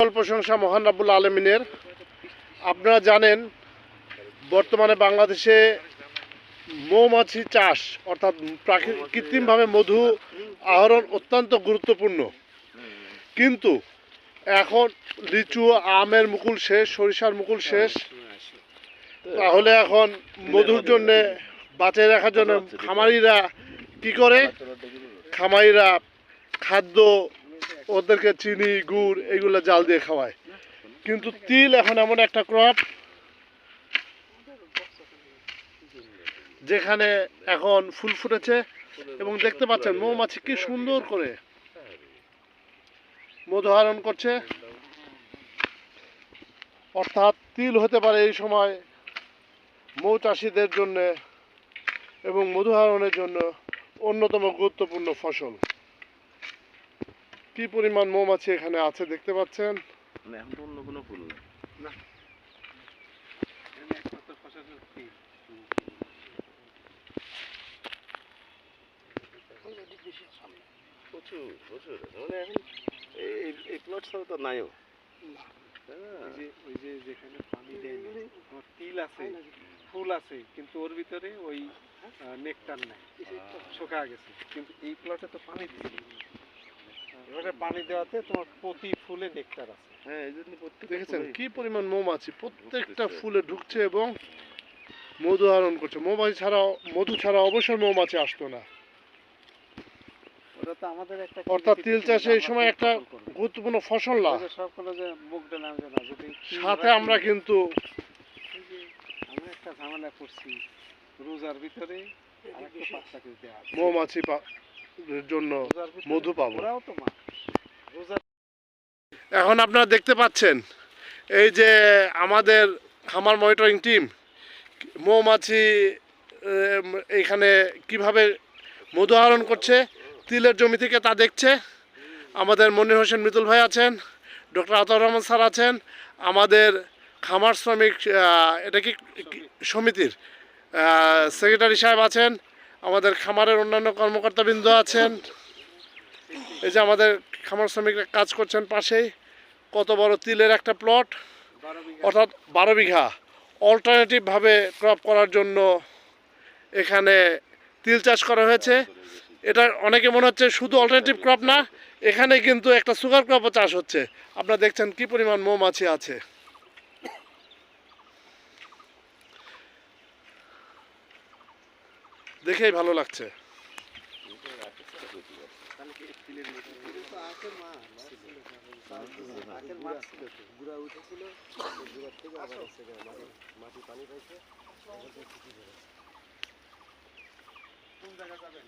সকল প্রশংসা মহান রাব্বুল আলমিনের। আপনারা জানেন, বর্তমানে বাংলাদেশে মৌমাছি চাষ, অর্থাৎ কৃত্রিমভাবে মধু আহরণ অত্যন্ত গুরুত্বপূর্ণ। কিন্তু এখন লিচু, আমের মুকুল শেষ, সরিষার মুকুল শেষ। তাহলে এখন মধুর জন্য বাঁচিয়ে রাখার জন্য খামারিরা কি করে? খামারিরা খাদ্য ওদেরকে চিনি, গুড় এগুলো জাল দিয়ে খাওয়ায়। কিন্তু তিল এখন এমন একটা ক্রপ যেখানে এখন ফুল ফুটেছে এবং দেখতে পাচ্ছেন মৌমাছি কি সুন্দর করে মধু আহরণ করছে। অর্থাৎ তিল হতে পারে এই সময় মৌ চাষিদের জন্য এবং মধু আহরণের জন্য অন্যতম গুরুত্বপূর্ণ ফসল। কি পরিমাণ মৌমাছি এখানে আছে দেখতে পাচ্ছেন? এখন তো অন্য কোনো ফুল নেই। প্রচুর প্রচুর। মানে এখন এই এই প্লট ছাড়া তো নাইও। তাই না? ওই যে যেখানে পানি দেয় না তিল আছে ফুল আছে কিন্তু ওর ভিতরে ওই নেকটার নাই। শুকা গেছে। কিন্তু এই প্লটে তো পানি দিচ্ছে এবারে পানি দেওয়াতে তোমার প্রতি ফুলে নেকটার আছে। হ্যাঁ এই জন্য প্রত্যেক দেখেছেন কি পরিমাণ মৌমাছি? প্রত্যেকটা ফুলে ঢুকছে এবং মধু আহরণ করছে। মৌমাছি ছাড়াও মধু ছাড়া অবশ্যই মৌমাছি আসতো না। ওটা তো আমাদের একটা অর্থাৎ তিল চাষে এই সময় একটা গুরুত্বপূর্ণ ফসল না? ওই যে সব হলো যে মুখ ডালাম যে না যদি সাথে আমরা কিন্তু আমরা একটা ঝামেলা করছি। রোজার ভিতরে আরেকটা পাঁচটা করে দেওয়া মৌমাছি জন্য মধু পাবো। এখন আপনারা দেখতে পাচ্ছেন এই যে আমাদের খামার মনিটরিং টিম মৌমাছি এম, এইখানে কীভাবে মধু আহরণ করছে তিলের জমি থেকে তা দেখছে আমাদের মনির হোসেন মিতুল ভাই আছেন ডক্টর আতর রহমান স্যার আছেন আমাদের খামার শ্রমিক এটা কি- সমিতির সেক্রেটারি সাহেব আছেন আমাদের খামারের অন্যান্য কর্মকর্তাবৃন্দ আছেন। এই যে আমাদের খামার শ্রমিকরা কাজ করছেন পাশেই। কত বড় তিলের একটা প্লট অর্থাৎ বারো বিঘা। অল্টারনেটিভভাবে ক্রপ করার জন্য এখানে তিল চাষ করা হয়েছে। এটা অনেকে মনে হচ্ছে শুধু অল্টারনেটিভ ক্রপ না, এখানে কিন্তু একটা সুগার ক্রপও চাষ হচ্ছে। আপনারা দেখছেন কি পরিমাণ মৌমাছি আছে। দেখেই ভালো লাগছে। কোন জায়গা যাবেন?